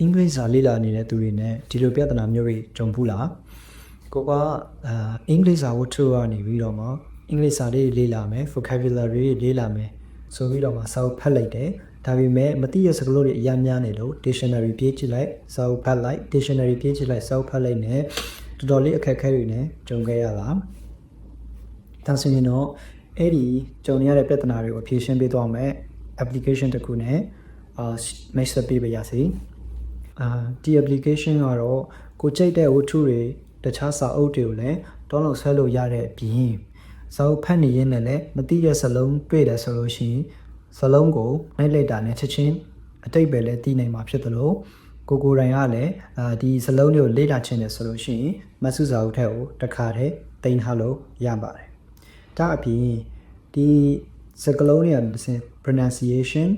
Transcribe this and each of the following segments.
အင်္ဂလိပ်စာလေ့လာနေတဲ့သူတွေနဲ့ဒီလိုပြဿနာမျိုးတွေကြုံဘူးလားကိုကအာအင်္ဂလိပ်စာဝတ္ထုကနေပြီးတော့မှအင်္ဂလိပ်စာလေးတွေလေ့လာမယ် vocabulary တွေလေ့လာမယ်ဆိုပြီးတော့မှစာအုပ်ဖတ်လိုက်တယ်ဒါပေမဲ့မသိရစကားလုံးတွေအများများနေလို့ dictionary ပြေးကြည့်လိုက်စာအုပ်ဖတ်လိုက် dictionary ပြေးကြည့်လိုက်စာအုပ်ဖတ်လိုက်နဲ့တော်တော်လေးအခက်အခဲတွေနဲ့ကြုံခဲ့ရတာဒါဆိုရင်တော့အဲ့ဒီကြုံရတဲ့ပြဿနာတွေကိုဖြေရှင်းပေးသွားမယ် application တစ်ခုနဲ့အာ match ပေးပါရစေ အာဒီ application ကတော့ကိုကြိုက်တဲ့ဝတ္ထုတွေတခြားစာအုပ်တွေကိုလည်း download ဆွဲလို့ရတဲ့အပြင်စာအုပ်ဖတ်နေရင်းနဲ့လည်းမသိတဲ့စလုံးတွေ့တယ်ဆိုလို့ရှိရင်စလုံးကိုနိုင်လိုက်တာနဲ့ချက်ချင်းအတိတ်ပဲလည်းသိနိုင်မှာဖြစ်တယ်လို့ကိုကိုယ်တိုင်ကလည်းအာဒီစလုံးတွေကိုလေ့လာခြင်းတယ်ဆိုလို့ရှိရင်မဆုစာအုပ်ထက်ကိုတစ်ခါတည်းတင်ထားလို့ရပါတယ်ဒါအပြင်ဒီစကလုံးတွေကတစ်စင် pronunciation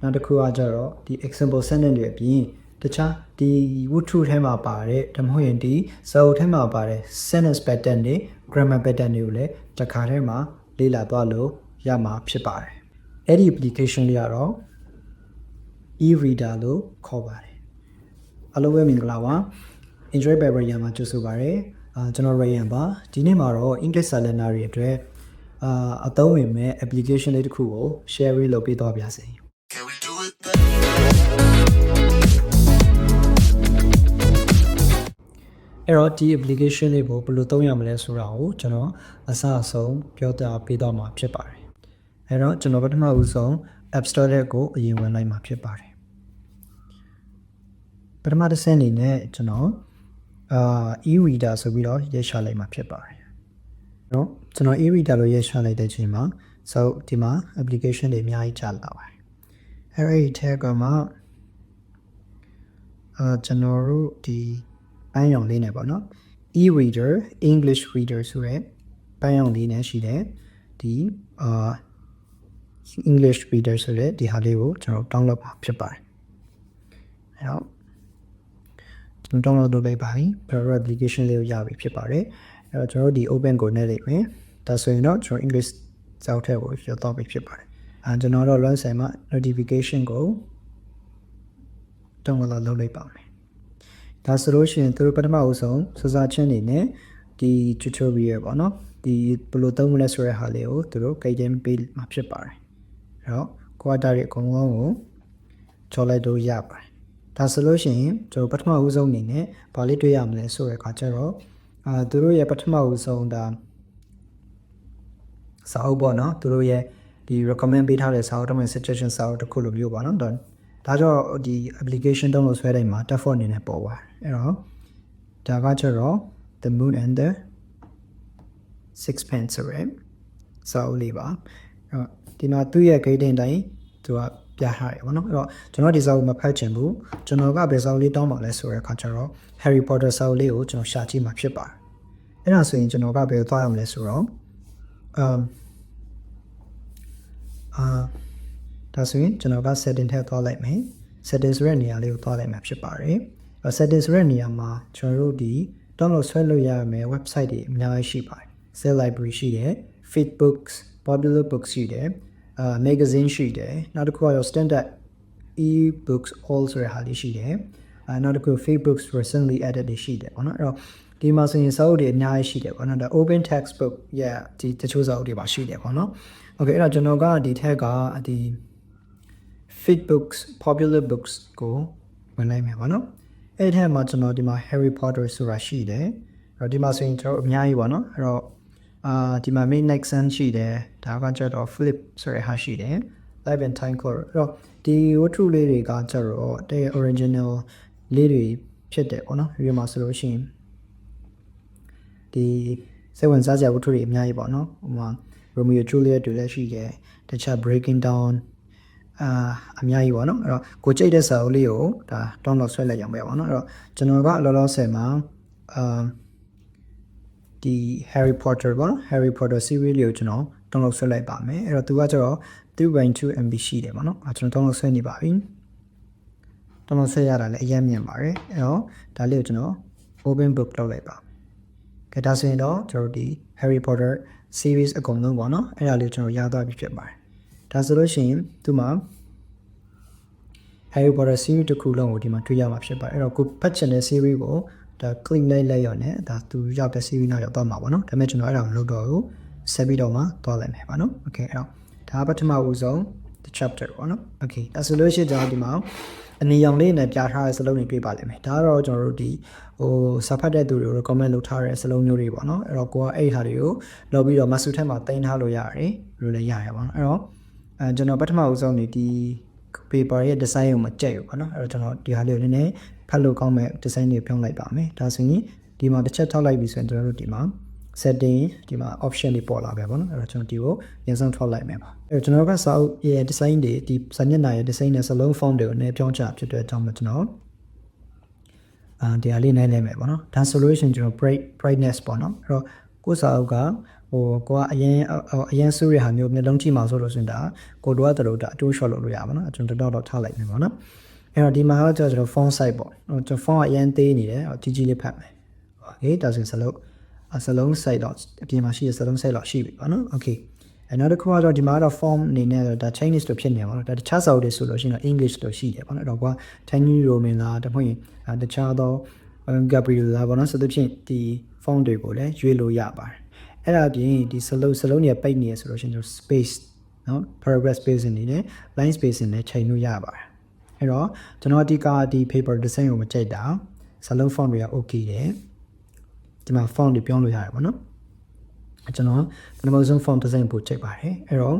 နောက်တစ်ခုကကြတော့ဒီ example sentence တွေအပြင် တခြားဒီဝတ္ထုထဲမှာပါတဲ့ဒါမှမဟုတ်ရင်ဒီစာအုပ်ထဲမှာပါတဲ့ sentence pattern တွေ grammar pattern တွေကိုလည်းတစ်ခါတည်းမှာလေ့လာသွားလို့ရမှာဖြစ်ပါတယ်အဲ့ဒီ application လေးကတော့ e-reader လို့ခေါ်ပါတယ်အားလုံးပဲမင်္ဂလာပါ enjoy by Ryan မှာကြိုဆိုပါရစေအာကျွန်တော် Ryan ပါဒီနေ့မှာတော့ English Learner တွေအတွက်အာအသုံးဝင်မဲ့ application လေးတစ်ခုကို share လုပ်ပေးသွားပါရစေ အဲ့တော့ဒီ application လေးကိုဘယ်လိုသုံးရမလဲဆိုတာကိုကျွန်တော်အစအဆုံးပြောပြပေးသွားမှာဖြစ်ပါတယ်အဲ့တော့ကျွန်တော်ပထမဦးဆုံး App Store ထဲကိုအရင်ဝင်လိုက်မှာဖြစ်ပါတယ်ပထမတစ်ဆင့်အနေနဲ့ကျွန်တော်အာ e-reader ဆိုပြီးတော့ရေးချလိုက်မှာဖြစ်ပါတယ်နော်ကျွန်တော် e-reader လို့ရေးချလိုက်တဲ့အချိန်မှာ so ဒီမှာ application တွေအများကြီးကြာလာပါတယ်အဲ့ဒီထဲကမှအာကျွန်တော်တို့ဒီ ပန်းရောင်လေးနဲ့ပေါ့နော် e-reader english reader ဆိုရဲပန်းရောင်လေးနဲ့ရှိတယ်ဒီအာ english reader ဆိုရဲဒီဟာလေးကိုကျွန်တော် download ပါဖြစ်ပါတယ်အဲ့တော့ကျွန်တော် download လုပ်လိုက်ပါပြီ Pro application လေးကိုရပြီဖြစ်ပါတယ်အဲ့တော့ကျွန်တော်တို့ဒီ open ကိုနဲ့လိုက်မယ်ဒါဆိုရင်တော့ကျွန်တော် english စောက်ထက်ကိုရတော့ပြီဖြစ်ပါတယ်အဲကျွန်တော်တော့ run ဆိုင်မှာ notification ကို download လုပ်လိုက်ပါမယ် ဒါဆိုလို့ရှိရင်သူတို့ပထမအဦးဆုံးစစချင်းနေနဲ့ဒီ tutorial ပေါ့နော်ဒီဘယ်လိုသုံးမလဲဆိုတဲ့ဟာလေးကိုသူတို့ guidance ပေးမှာဖြစ်ပါတယ်အဲ့တော့ quarter ရဲ့အကုန်လုံးကိုချော်လိုက်လို့ရပါတယ်ဒါဆိုလို့ရှိရင်ကျွန်တော်ပထမဦးဆုံးအနေနဲ့ဘာလေးတွေ့ရမလဲဆိုတဲ့အခါကျတော့အာသူတို့ရဲ့ပထမဦးဆုံးဒါစာအုပ်ပေါ့နော်သူတို့ရဲ့ဒီ recommend ပေးထားတဲ့စာအုပ်တမန် suggestion စာအုပ်တစ်ခုလိုမျိုးပေါ့နော် ဒါဒါကြောင့်ဒီ application တုံးလို့ဆွဲတိုင်းမှာ tab for အနေနဲ့ပေါ်ပါတယ်အဲ့တော့ဒါကကျတော့ the moon and the sixpence ဆိုရယ်စာအုပ်လေးပါအဲ့တော့ဒီမှာသူ့ရဲ့ grading တိုင်းသူကပြထားတယ်ပေါ့နော်အဲ့တော့ကျွန်တော်ဒီစာအုပ်မဖတ်ချင်ဘူးကျွန်တော်ကဘယ်စာအုပ်လေးတောင်းပါလဲဆိုတဲ့အခါကျတော့ Harry Potter စာအုပ်လေးကိုကျွန်တော်ရှာကြည့်မှာဖြစ်ပါတယ်အဲ့ဒါဆိုရင်ကျွန်တော်ကဘယ်သွားရမလဲဆိုတော့ um အာ ဒါဆိုရင်ကျွန်တော်က setting ထည့်သွားလိုက်မယ် setting ဆိုတဲ့နေရာလေးကိုသွားလိုက်မှာဖြစ်ပါတယ်အဲ setting ဆိုတဲ့နေရာမှာကျွန်တော်တို့ဒီ download ဆွဲလို့ရမယ် website တွေအများကြီးရှိပါတယ် cell library ရှိတယ် feedbooks popular books ရှိတယ်အာ magazine ရှိတယ်နောက်တစ်ခုကတော့ standard e-books all ဆိုတဲ့ဟာလေးရှိတယ်အဲနောက်တစ်ခု facebooks recently added တွေရှိတယ်ပေါ့နော်အဲ့တော့ဒီမှာဆိုရင်စာအုပ်တွေအများကြီးရှိတယ်ပေါ့နော်ဒါ open textbook ရဲ့ဒီတချို့စာအုပ်တွေပါရှိတယ်ပေါ့နော် okay အဲ့တော့ကျွန်တော်ကဒီထက်ကဒီ fit books popular books ကိုဝင်လိုက်မယ်ပေါ့နော်အဲ့ဒီထဲမှာကျွန်တော်ဒီမှာ Harry Potter ဆိုတာရှိတယ်အဲ့တော့ဒီမှာဆိုရင်ကျွန်တော်အများကြီးပေါ့နော်အဲ့တော့အာဒီမှာ Main Nixon ရှိတယ်ဒါကကျတော့ Flip ဆိုတဲ့ဟာရှိတယ် Live and Time Color အဲ့တော့ဒီဝတ္ထုလေးတွေကကျတော့တဲ့ original လေးတွေဖြစ်တယ်ပေါ့နော်ဒီမှာဆိုလို့ရှိရင်ဒီစိတ်ဝင်စားစရာဝတ္ထုတွေအများကြီးပေါ့နော်ဟိုမှာ Romeo Juliet တွေလည်းရှိတယ်တခြား Breaking Down အာအများကြီးပေါ့နော်အဲ့တော့ကိုကြိတ်တဲ့စာအုပ်လေးကိုဒါ download ဆွဲလိုက်ရအောင်ပဲပေါ့နော်အဲ့တော့ကျွန်တော်ကလောလောဆယ်မှာအာဒီ Harry Potter ပေါ့နော် Harry Potter series လေးကိုကျွန်တော် download ဆွဲလိုက်ပါမယ်အဲ့တော့သူကကျတော့3.2 MB ရှိတယ်ပေါ့နော်အဲ့ကျွန်တော် download ဆွဲနေပါပြီ download ဆွဲရတာလည်းအရင်မြင်ပါတယ်အဲ့တော့ဒါလေးကိုကျွန်တော် open book လုပ်လိုက်ပါကဲဒါဆိုရင်တော့ကျွန်တော်ဒီ Harry Potter series အကုန်လုံးပေါ့နော်အဲ့ဒါလေးကိုကျွန်တော်ရသွားပြီဖြစ်ပါတယ် ဒါဆိုလို့ရှိရင်သူမှာ Harry Potter series တစ်ခုလုံးကိုဒီမှာတွေ့ရမှာဖြစ်ပါတယ်အဲ့တော့ကိုဖတ်ချင်တဲ့ series ကိုဒါ click လိုက်လိုက်ရောနဲ့ဒါသူရောက်တဲ့ series နောက်ရောက်သွားမှာပေါ့နော်ဒါပေမဲ့ကျွန်တော်အဲ့ဒါကိုလုပ်တော့ကိုဆက်ပြီးတော့မှသွားလိုက်မယ်ပါနော် okay အဲ့တော့ဒါပထမဦးဆုံး the chapter ပေါ့နော် okay ဒါဆိုလို့ရှိရင်ကျွန်တော်ဒီမှာအနီရောင်လေးနဲ့ပြထားတဲ့စလုံးတွေတွေ့ပါလိမ့်မယ်ဒါကတော့ကျွန်တော်တို့ဒီဟိုစာဖတ်တဲ့သူတွေကို recommend လုပ်ထားတဲ့စလုံးမျိုးတွေပေါ့နော်အဲ့တော့ကိုကအဲ့ဟာတွေကိုလောက်ပြီးတော့မဆူထက်မှာတင်ထားလို့ရတယ်လို့လည်းရရပါတော့အဲ့တော့ အဲကျွန်တော်ပထမဦးဆုံးနေဒီ paper ရဲ့ design ကိုမကြိုက်ဘူးပေါ့နော်အဲ့တော့ကျွန်တော်ဒီဟာလေးကိုနည်းနည်းဖတ်လို့ကောင်းမဲ့ design တွေပြောင်းလိုက်ပါမယ်ဒါဆိုရင်ဒီမှာတစ်ချက်ထောက်လိုက်ပြီဆိုရင်ကျွန်တော်တို့ဒီမှာ setting ဒီမှာ option တွေပေါ်လာပဲပေါ့နော်အဲ့တော့ကျွန်တော်ဒီကိုပြန်ဆုံးထောက်လိုက်မယ်ပါအဲ့တော့ကျွန်တော်ကစာအုပ်ရဲ့ design တွေဒီစာမျက်နှာရဲ့ design နဲ့စလုံး font တွေကိုနည်းပြောင်းချဖြစ်တဲ့အကြောင်းမို့ကျွန်တော်အာတရားလေးနိုင်နိုင်မယ်ပေါ့နော်ဒါဆိုလို့ရှိရင်ကျွန်တော် bright brightness ပေါ့နော်အဲ့တော့ကိုယ်စာအုပ်က ဟိုကိုကအရင်အရင်ဆိုးရဟာမျိုးမျိုးလုံးကြည့်မှာဆိုလို့ဆိုရင်ဒါကိုတို့ကတလို့ဒါအတိုး shot လုပ်လို့ရပါတော့ကျွန်တော်တော့တော့ထားလိုက်မယ်ပေါ့နော်အဲ့တော့ဒီမှာတော့ကျွန်တော် font size ပေါ့ကျွန်တော် font အရင်သေးနေတယ်ကြီးကြီးလေးဖတ်မယ် okay ဒါဆိုရင်စလုံးစလုံး size တော့အပြင်မှာရှိတဲ့စလုံး size တော့ရှိပြီပေါ့နော် okay အဲနောက်တစ်ခုကတော့ဒီမှာတော့ form အနေနဲ့တော့ဒါ Chinese လို့ဖြစ်နေပါတော့ဒါတခြားစာအုပ်တွေဆိုလို့ရှိရင်တော့ English လို့ရှိတယ်ပေါ့နော်အဲ့တော့ကွာ Chinese Roman လားတမို့ရင်တခြားသော Gabriel လားပေါ့နော်ဆိုတဲ့ဖြင့်ဒီ form တွေကိုလည်းရွေးလို့ရပါတယ် အဲ့ဒါအပြင်ဒီစလုံးစလုံးတွေပိတ်နေရဆိုလို့ရှိရင်ကျွန်တော် space နော် paragraph spacing နေနဲ့ line spacing နဲ့ချိန်လို့ရပါတယ်အဲ့တော့ကျွန်တော်အဓိကဒီ paper design ကိုမကြိုက်တာစလုံး font တွေက okay တယ်ဒီမှာ font တွေပြောင်းလို့ရတယ်ပေါ့နော်ကျွန်တော်ပထမဆုံး font design ပို့ချိန်ပါတယ်အဲ့တော့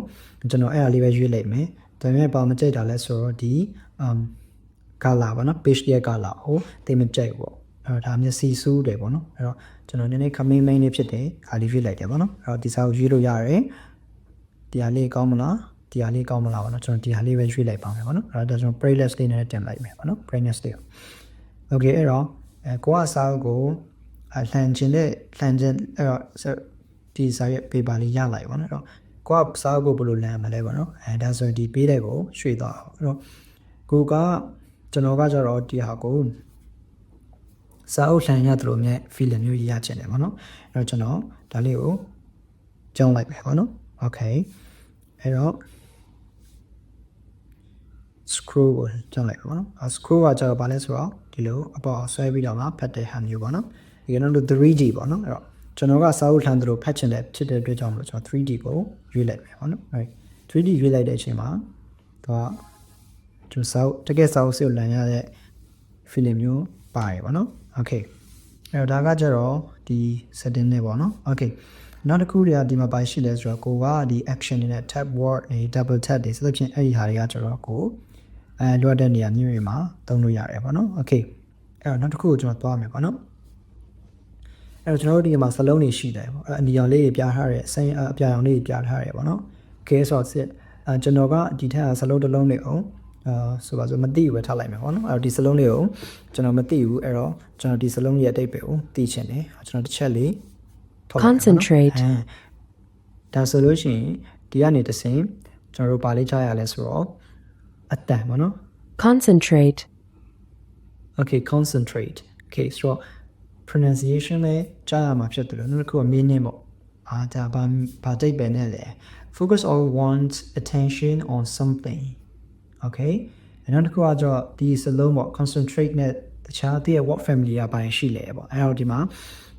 ကျွန်တော်အဲ့အလေးပဲရွေးလိုက်မယ်ဒါပေမဲ့ဘာမကြိုက်တာလဲဆိုတော့ဒီ um color ပေါ့နော် page ရဲ့ color ကိုသိမကြိုက်ဘူးပေါ့ အဲ့တော့ဒါမျက်စိစူးတယ်ပေါ့နော်အဲ့တော့ကျွန်တော်နည်းနည်း coming main လေးဖြစ်တယ်ခါလေးရွေးလိုက်တယ်ပေါ့နော်အဲ့တော့ဒီစာကိုရွေးလို့ရတယ်ဒီဟာလေးကောင်းမလားဒီဟာလေးကောင်းမလားပေါ့နော်ကျွန်တော်ဒီဟာလေးပဲရွေးလိုက်ပါမယ်ပေါ့နော်အဲ့တော့ကျွန်တော် brightness လေးနဲ့တင်လိုက်မယ်ပေါ့နော် brightness လေး okay အဲ့တော့အဲကိုကစာအုပ်ကိုအလှန်ခြင်းနဲ့လှန်ခြင်းအဲ့တော့ဒီစာရဲ့ paper လေးရလိုက်ပါတော့အဲ့တော့ကိုကစာအုပ်ကိုဘယ်လိုလမ်းမလဲပေါ့နော်အဲဒါဆိုရင်ဒီပေးတဲ့ကိုရွှေ့သွားအောင်အဲ့တော့ကိုကကျွန်တော်ကကြတော့ဒီဟာကို စာအုပ်လှန်ရတယ်လို့မြဲ feeling မျိုးရချင်တယ်ပေါ့နော်အဲ့တော့ကျွန်တော်ဒါလေးကိုကြောင်းလိုက်ပဲပေါ့နော် okay အဲ့တော့ screw ကိုကြောင်းလိုက်ပါပေါ့နော်အဲ screw ကကျတော့ဘာလဲဆိုတော့ဒီလိုအပေါ်ဆွဲပြီးတော့မှဖတ်တဲ့ဟာမျိုးပေါ့နော်ဒီကတော့ 3D ပေါ့နော်အဲ့တော့ကျွန်တော်ကစာအုပ်လှန်သလိုဖတ်ချင်တဲ့ဖြစ်တဲ့အတွက်ကြောင့်မလို့ကျွန်တော် 3D ကိုရွေးလိုက်မယ်ပေါ့နော်အဲ 3D ရွေးလိုက်တဲ့အချိန်မှာတော့ကျွန်တော်စာအုပ်တကယ်စာအုပ်စိတ်လန်ရတဲ့ film မျိုးပါတယ်ပေါ့နော် okay အဲ့တော့ဒါကကျတော့ဒီ setting နဲ့ပေါ့နော် okay နောက်တစ်ခုတွေကဒီမှာပါရှိလဲဆိုတော့ကိုကဒီ action တွေနဲ့ tab word တွေ double tap တွေဆိုတဲ့ဖြင့်အဲ့ဒီဟာတွေကကျတော့ကိုအဲလွှတ်တဲ့နေရာမျိုးတွေမှာသုံးလို့ရတယ်ပေါ့နော် okay အဲ့တော့နောက်တစ်ခုကိုကျွန်တော်သွားမယ်ပေါ့နော်အဲ့တော့ကျွန်တော်တို့ဒီမှာစလုံးတွေရှိတယ်ပေါ့အဲ့အနီရောင်လေးတွေပြထားတယ်စိမ်းအပြာရောင်လေးတွေပြထားတယ်ပေါ့နော် okay ဆိုတော့စစ်အဲကျွန်တော်ကဒီထက်ကစလုံးတစ်လုံးလေးအောင် အာဆိုပါဆိုမသိဘူးပဲထားလိုက်မယ်ပေါ့နော်အဲ့တော့ဒီစလုံးလေးကိုကျွန်တော်မသိဘူးအဲ့တော့ကျွန်တော်ဒီစလုံးရဲ့အတိတ်ပဲကိုသိချင်တယ်ကျွန်တော်တစ်ချက်လေးထုတ်လိုက်မယ်ပေါ့နော် Concentrate. အဲဒါဆိုလို့ရှိရင်ဒီကနေတစ်ဆင့်ကျွန်တော်တို့ပါလေးချရလဲဆိုတော့အတန်ပေါ့နော် Concentrate. okay concentrate okay ဆိုတော့ pronunciation လည်းကြားရမှာဖြစ်တယ်လို့နောက်တစ်ခုက meaning ပေါ့အာဒါဘာဘာတိတ်ပဲနဲ့လေ focus on one's attention on something okay နောက်တစ်ခုကကျတော့ဒီစလုံးပေါ့ concentrate နဲ့တခြားတဲ့ what family ကဘာရှိလဲပေါ့အဲ့တော့ဒီမှာ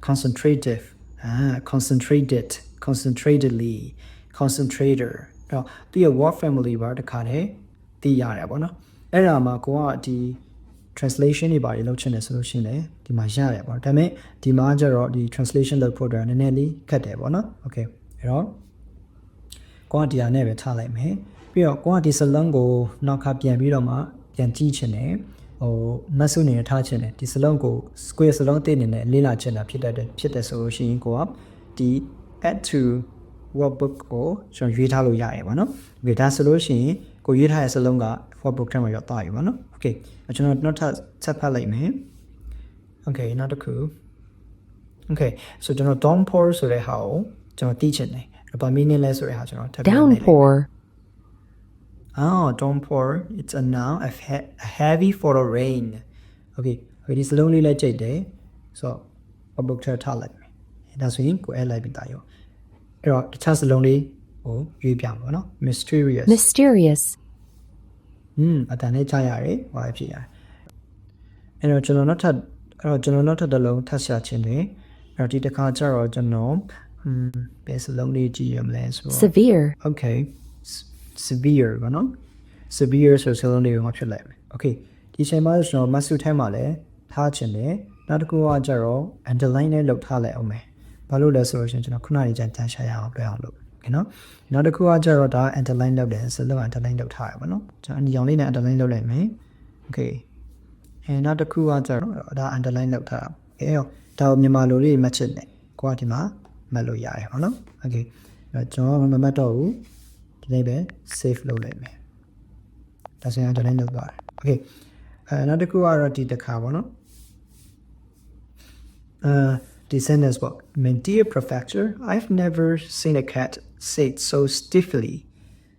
concentrative အာ concentrated concentratedly concentrator အဲ့တော့သူရဲ့ what family ဘာတခါတည်းသိရတယ်ပေါ့နော်အဲ့ဒါမှာကိုကဒီ translation တွေပါတယ်လုပ်ချင်တယ်ဆိုလို့ရှိရင်လည်းဒီမှာရတယ်ပေါ့ဒါပေမဲ့ဒီမှာကျတော့ဒီ translation လုပ်ဖို့အတွက်နည်းနည်းလေးခက်တယ်ပေါ့နော် okay အဲ့တော့ကိုကဒီဟာနဲ့ပဲထားလိုက်မယ် ပြီးတော့ကိုကဒီစလုံးကိုနောက်ခါပြန်ပြီးတော့မှပြန်ကြည့်ချင်တယ်ဟိုမဆုနေထားချင်တယ်ဒီစလုံးကို square စလုံးတိနေနဲ့လေးလာချင်တာဖြစ်တတ်တယ်ဖြစ်တယ်ဆိုလို့ရှိရင်ကိုကဒီ add to workbook ကိုကျွန်တော်ရွေးထားလို့ရတယ်ပေါ့နော်။ Okay ဒါဆိုလို့ရှိရင်ကိုရွေးထားတဲ့စလုံးက workbook ထဲမှာရောက်သွားပြီပေါ့နော်။ Okay ကျွန်တော်နောက်ထပ်ဆက်ဖတ်လိုက်မယ်။ Okay နောက်တစ်ခု Okay so ကျွန်တော် downpour ဆိုတဲ့ဟာကိုကျွန်တော်သိချင်တယ်။ဘာ meaning လဲဆိုတဲ့ဟာကျွန်တော်ထပ်ပြီးလေ့လာ Downpour. Oh, downpour. It's a noun of he- a heavy for the rain. Okay. Okay ဒီစလုံးလေးလည်းကြိတ်တယ်။ဆိုတော့ workbook ထဲထားလိုက်မယ်။ဒါဆိုရင်ကိုအဲ့လိုက်ပြီးသားရော။အဲ့တော့တခြားစလုံးလေးကိုရွေးပြမှာပေါ့နော် mysterious Mysterious. อืมအတန်လေးချရတယ်ဟောဖြစ်ရတယ်အဲ့တော့ကျွန်တော်နောက်ထပ်အဲ့တော့ကျွန်တော်နောက်ထပ်တစ်လုံးထပ်ရှာခြင်းတယ်အဲ့တော့ဒီတစ်ခါကျတော့ကျွန်တော်อืมဘယ်စလုံးလေးကြည့်ရမလဲဆိုတော့ severe, okay S- severe ပေါ့နော် severe ဆိုစလုံးလေးကိုငါဖြတ်လိုက်မယ် okay ဒီချိန်မှာကျွန်တော် massive ထဲမှာလည်းထားချင်တယ်နောက်တစ်ခုကကြတော့ underline နဲ့လောက်ထားလိုက်အောင်မယ်ဘာလို့လဲဆိုတော့ကျွန်တော်ခုနကကြံတန်းရှာရအောင်ပြောအောင်လုပ်ကဲနော်နောက်တစ်ခုကကြတော့ဒါ underline လောက်တယ်စလုံး underline လောက်ထားရပါတော့ကျွန်တော်အညီအောင်လေးနဲ့ underline လောက်လိုက်မယ် okay အဲနောက်တစ်ခုကကြတော့ဒါ underline လောက်ထားအဲဒါကိုမြန်မာလိုလေး match နဲ့ကိုကဒီမှာ match လို့ရတယ်ဟုတ်နော် okay ကျွန်တော်မမတ်တော့ဘူး ဒီနေ့ပဲ save လုပ်လိုက်မယ်ဒါဆိုရင် underline လောက်သွားတယ် okay အဲနောက်တစ်ခုကတော့ဒီတစ်ခါပေါ့နော် uh, the sentence book. My dear professor, I've never seen a cat sit so stiffly.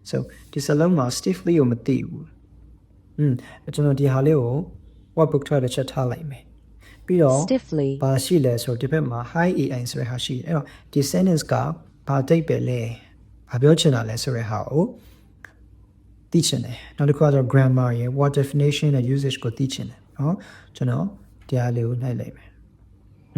So, this alone ma stiffly ကိုမသိဘူး။อืมကျွန်တော်ဒီဟာလေးကို workbook ထွက်တဲ့ချက်ထားလိုက်မယ်။ပြီးတော့ stiffly, ဘာရှိလဲဆိုတော့ဒီဘက်မှာ high ai ဆိုတဲ့ဟာရှိတယ်အဲ့တော့ဒီ sentence ကဘာတိတ်ပဲလဲ ဘာပြောချင်တာလဲဆိုတဲ့ဟာကိုသိချင်တယ်နောက်တစ်ခုကတော့ grammar ရယ် what definition နဲ့ usage ကိုသိချင်တယ်နော်ကျွန်တော်တရားလေးကိုနိုင်လိုက်မယ်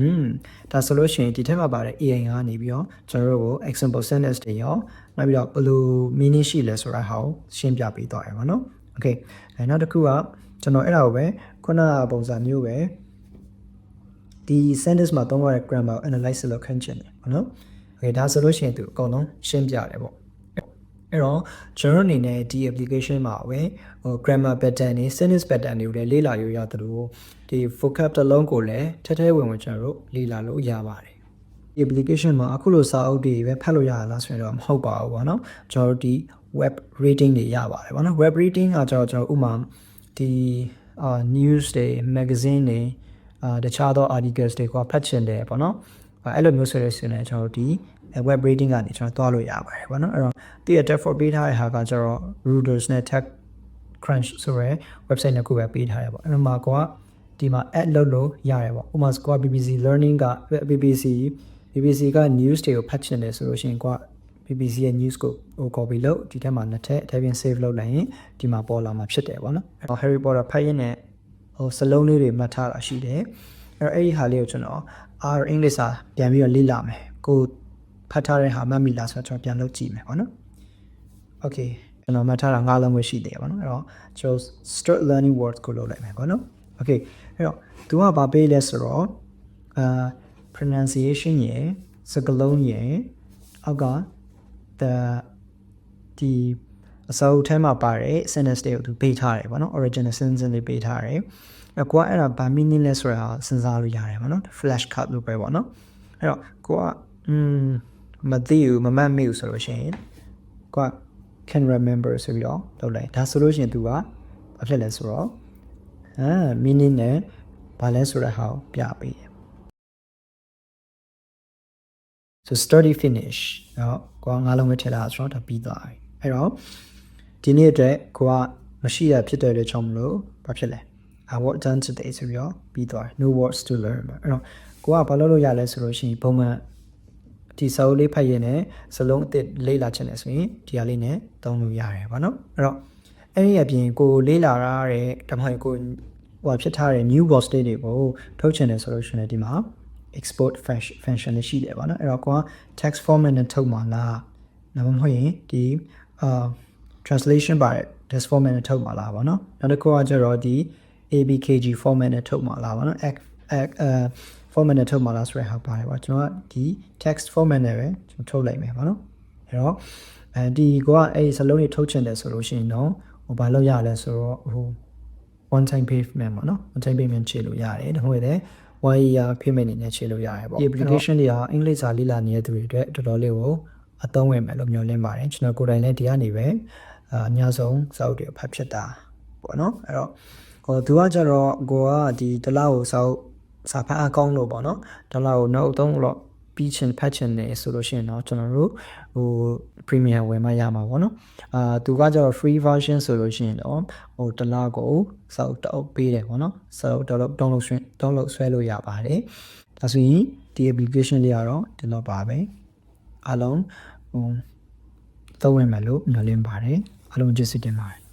อืมဒါဆိုလို့ရှိရင်ဒီထက်မှာပါတဲ့ AI ကနေပြီးတော့ကျွန်တော်တို့ကို example sentence တွေရောနောက်ပြီးတော့ဘယ်လို meaning ရှိလဲဆိုတာဟာကိုရှင်းပြပေးသွားရပါနော် okay အဲနောက်တစ်ခုကကျွန်တော်အဲ့ဒါကိုပဲခုနကပုံစံမျိုးပဲဒီ sentence မှာသုံးရတဲ့ grammar ကို analyze လုပ်ခန့်ချင်တယ်ဟုတ်နော် okay ဒါဆိုလို့ရှိရင်သူအကုန်လုံးရှင်းပြတယ်ပေါ့အဲ့တော့ကျွန်တော်အနေနဲ့ဒီ application မှာပဲဟို grammar pattern တွေ sentence pattern တွေကိုလည်းလေ့လာရရတယ်လို့ဒီ vocab တစ်လုံးကိုလည်းထဲထဲဝင်ဝင်ကျွန်တော်တို့လေ့လာလို့ရပါတယ်ဒီ application မှာအခုလိုစာအုပ်တွေပဲဖတ်လို့ရလားဆိုရင်တော့မဟုတ်ပါဘူးပေါ့နော်ကျွန်တော်တို့ဒီ web reading တွေရပါတယ်ပေါ့နော် web reading ကကျွန်တော်ကျွန်တော်ဥမာဒီအာ news တွေ magazine တွေအာတခြားသော articles တွေကဖတ်ချင်တယ်ပေါ့နော် အဲ့လိုမျိုးဆိုရဆိုရင်ကျွန်တော်တို့ဒီ web reading ကနေကျွန်တော်သွားလို့ရပါတယ်ပေါ့နော်အဲ့တော့တည့်ရ tag for ပေးထားတဲ့ဟာကကျွန်တော် Reuters နဲ့ tag crunch ဆိုရယ် website နှစ်ခုပဲပေးထားရပေါ့အဲ့တော့မှာကိုကဒီမှာ add လုပ်လို့ရတယ်ပေါ့ဥပမာကိုက BBC learning က BBC BBC က news တွေကိုဖတ်ချင်တယ်ဆိုလို့ရှိရင်ကိုက BBC ရဲ့ news ကိုဟို copy လုပ်ဒီထဲမှာနှစ်ထပ်အထက်ပြင် save လုပ်လိုက်ရင်ဒီမှာပေါ်လာမှာဖြစ်တယ်ပေါ့နော်အဲ့တော့ Harry Potter ဖတ်ရင်းနဲ့ဟိုစလုံးလေးတွေမှတ်ထားတာရှိတယ်အဲ့တော့အဲ့ဒီဟာလေးကိုကျွန်တော် R English စာပြန်ပြီးတော့လေ့လာမယ်ကိုဖတ်ထားတဲ့ဟာမှတ်မိလားဆိုတော့ကျွန်တော်ပြန်လုပ်ကြည့်မယ်ပေါ့နော် Okay ကျွန်တော်မှတ်ထားတာငါးလုံးပဲရှိသေးတယ်ပေါ့နော်အဲ့တော့ကျွန်တော် start learning words ကိုလုပ်လိုက်မယ်ပေါ့နော် Okay အဲ့တော့သူကဘာပေးလဲဆိုတော့အာ pronunciation ရယ်စကားလုံးရယ်အောက်က the ဒီအစောထဲမှာပါတဲ့ sentence တွေကိုသူပေးထားတယ်ပေါ့နော် original sentence တွေပေးထားတယ် အဲ့ကိုကအဲ့ဒါဘာ meaning လဲဆိုတာစဉ်းစားလို့ရတယ်ပေါ့နော် flash card လို့ပဲပေါ့နော်အဲ့တော့ကိုကอืมမသိဘူးမမှတ်မိဘူးဆိုလို့ရှိရင်ကိုက can remember ဆိုပြီးတော့လုပ်လိုက်ဒါဆိုလို့ရှိရင် तू ကဘာဖြစ်လဲဆိုတော့အာ meaning နဲ့ဘာလဲဆိုတဲ့ဟာကိုပြပေးတယ် so study finish တော့ကိုကငါးလုံးပဲထည့်လာဆိုတော့ဒါပြီးသွားပြီအဲ့တော့ဒီနေ့အတွက်ကိုကမရှိရဖြစ်တဲ့အတွက်ကြောင့်မလို့ဘာဖြစ်လဲ work done today ဆိုပြီးတော့ပြီးသွား no words to learn အဲ့တော့ကိုကဘာလုပ်လို့ရလဲဆိုလို့ရှိရင်ပုံမှန်ဒီစာအုပ်လေးဖတ်ရင်းနဲ့စလုံးအစ်စ်လေ့လာချင်တယ်ဆိုရင်ဒီဟာလေးနဲ့သုံးလို့ရတယ်ဗောနော်အဲ့တော့အဲ့ဒီအပြင်ကိုလေ့လာရတဲ့ဒါမှမဟုတ်ကိုဟိုဖြစ်ထားတဲ့ new words တွေကိုထုတ်ချင်တယ်ဆိုလို့ရှိရင်ဒီမှာ export function function လေးရှိတယ်ဗောနော်အဲ့တော့ကိုက text format နဲ့ထုတ်မှာလားဒါမှမဟုတ်ရင်ဒီအာ translation ပါတဲ့ text format နဲ့ထုတ်မှာလားဗောနော်နောက်တစ်ခုကကျတော့ဒီ abkg format နဲ့ထုတ်မှာလားဗောနော် X X အဲ format နဲ့ထုတ်မှာလားဆိုတဲ့ဟာပါတယ်ဗောကျွန်တော်ကဒီ text format နဲ့ပဲကျွန်တော်ထုတ်လိုက်မယ်ဗောနော်အဲ့တော့အဲဒီကိုကအဲ့ဒီစလုံးတွေထုတ်ချင်တယ်ဆိုလို့ရှိရင်တော့ဟိုဘာလုပ်ရလဲဆိုတော့ဟို one time payment ပေါ့နော် one time payment ခြေလို့ရတယ်ဒါမှမဟုတ်လည်း one year payment အနေနဲ့ခြေလို့ရတယ်ပေါ့ဒီ application တွေကအင်္ဂလိပ်စာလေ့လာနေတဲ့သူတွေအတွက်တော်တော်လေးကိုအသုံးဝင်မယ်လို့မျှော်လင့်ပါတယ်ကျွန်တော်ကိုယ်တိုင်လည်းဒီကနေပဲအာအများဆုံးစာအုပ်တွေဖတ်ဖြစ်တာပေါ့နော်အဲ့တော့ ဟိုသူကကြတော့ကိုကဒီတလားကိုစာအုပ်စာဖတ်အကောင်းလို့ပေါ့နော်တလားကိုနောက်သုံးလို့ပြီးချင်ဖတ်ချင်နေဆိုလို့ရှိရင်တော့ကျွန်တော်တို့ဟို premium ဝယ်မှရမှာပေါ့နော်အာသူကကြတော့ free version ဆိုလို့ရှိရင်တော့ဟိုတစ်လကိုစောက်တောက်ပေးတယ်ပေါ့နော်စောက်တောက် download ဆွဲ download ဆွဲလို့ရပါတယ်ဒါဆိုရင်ဒီ application လေးကတော့ဒီတော့ပါပဲအားလုံးဟိုသုံးဝင်မယ်လို့မျှော်လင့်ပါတယ်အားလုံးကျေးဇူးတင်ပါတယ်